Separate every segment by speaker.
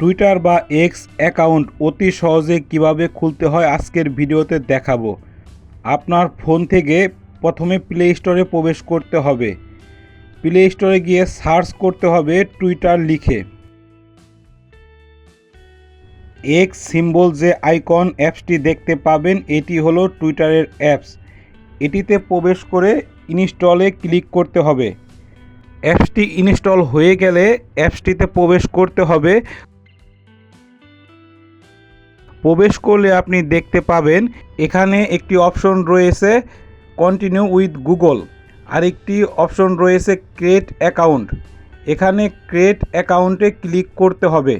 Speaker 1: Twitter বা x account অতি সহজে কীভাবে খুলতে হয় আজকের ভিডিওতে দেখাবো। আপনার ফোন থেকে প্রথমে প্লে স্টোরে প্রবেশ করতে হবে। প্লে স্টোরে গিয়ে সার্চ করতে হবে টুইটার লিখে। এক্স সিম্বল যে আইকন অ্যাপসটি দেখতে পাবেন, এটি হলো টুইটারের অ্যাপস এটিতে প্রবেশ করে ইনস্টলে ক্লিক করতে হবে। অ্যাপসটি ইনস্টল হয়ে গেলে অ্যাপসটিতে প্রবেশ করতে হবে। প্রবেশ করলে আপনি দেখতে পাবেন, এখানে একটি অপশন রয়েছে কন্টিনিউ উইথ গুগল আরেকটি অপশন রয়েছে ক্রিয়েট অ্যাকাউন্ট এখানে ক্রিয়েট অ্যাকাউন্টে ক্লিক করতে হবে।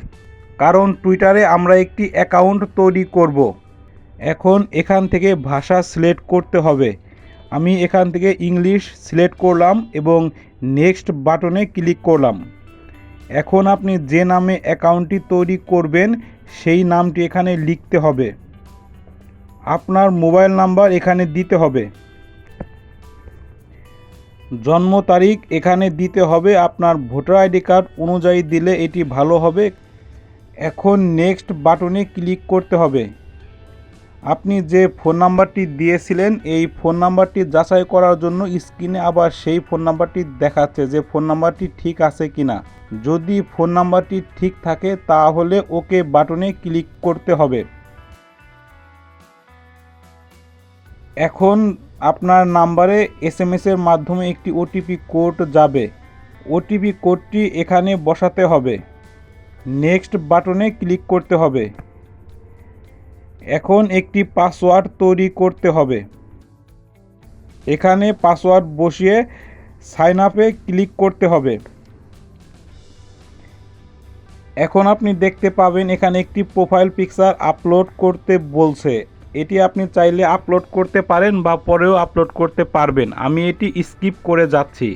Speaker 1: কারণ টুইটারে আমরা একটি অ্যাকাউন্ট তৈরি করব। এখন এখান থেকে ভাষা সিলেক্ট করতে হবে। আমি এখান থেকে ইংলিশ সিলেক্ট করলাম এবং নেক্সট বাটনে ক্লিক করলাম। এখন আপনি যে নামে অ্যাকাউন্টটি তৈরি করবেন, সেই নামটি এখানে লিখতে হবে। আপনার মোবাইল নাম্বার এখানে দিতে হবে। জন্ম তারিখ এখানে দিতে হবে। আপনার ভোটার আইডি কার্ড অনুযায়ী দিলে এটি ভালো হবে। এখন নেক্সট বাটনে ক্লিক করতে হবে। আপনি যে ফোন নাম্বারটি দিয়েছিলেন, এই ফোন নাম্বারটি যাচাই করার জন্য স্ক্রিনে আবার সেই ফোন নাম্বারটি দেখাচ্ছে যে ফোন নাম্বারটি ঠিক আছে কি না। যদি ফোন নাম্বারটি ঠিক থাকে, তাহলে ওকে বাটনে ক্লিক করতে হবে। এখন আপনার নাম্বারে এস এম এর মাধ্যমে একটি ওটিপি কোড যাবে। ওটিপি কোডটি এখানে বসাতে হবে। নেক্সট বাটনে ক্লিক করতে হবে। এখন একটি পাসওয়ার্ড তৈরি করতে হবে। এখানে পাসওয়ার্ড বসিয়ে সাইন আপে ক্লিক করতে হবে। এখন আপনি দেখতে পাবেন এখানে একটি প্রোফাইল পিকচার আপলোড করতে বলছে। এটি আপনি চাইলে আপলোড করতে পারেন বা পরেও আপলোড করতে পারবেন। আমি এটি স্কিপ করে যাচ্ছি।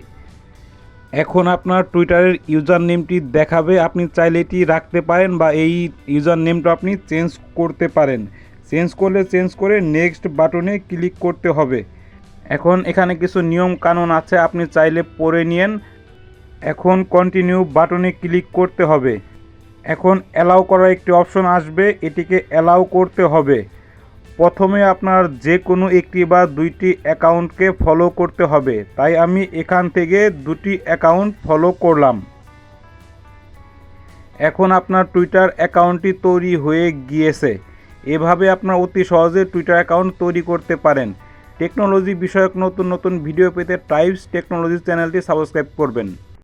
Speaker 1: এখন আপনার টুইটারের ইউজার নেমটি দেখাবে। আপনি চাইলে এটি রাখতে পারেন বা এই ইউজার নেমটা আপনি চেঞ্জ করতে পারেন। চেঞ্জ করলে চেঞ্জ করে নেক্সট বাটনে ক্লিক করতে হবে। এখন এখানে কিছু নিয়ম কানুন আছে, আপনি চাইলে পড়ে নিয়েন। এখন কন্টিনিউ বাটনে ক্লিক করতে হবে। এখন অ্যালাউ করার একটি অপশন আসবে, এটিকে অ্যালাউ করতে হবে। প্রথমে আপনার যে কোনো একটি বা দুইটি অ্যাকাউন্টকে ফলো করতে হবে। তাই আমি এখান থেকে দুটি অ্যাকাউন্ট ফলো করলাম। এখন আপনার টুইটার অ্যাকাউন্টটি তৈরি হয়ে গিয়েছে। এভাবে আপনার অতি সহজে টুইটার অ্যাকাউন্ট তৈরি করতে পারেন। টেকনোলজি বিষয়ক নতুন নতুন ভিডিও পেতে টাইপস টেকনোলজি চ্যানেলটি সাবস্ক্রাইব করবেন।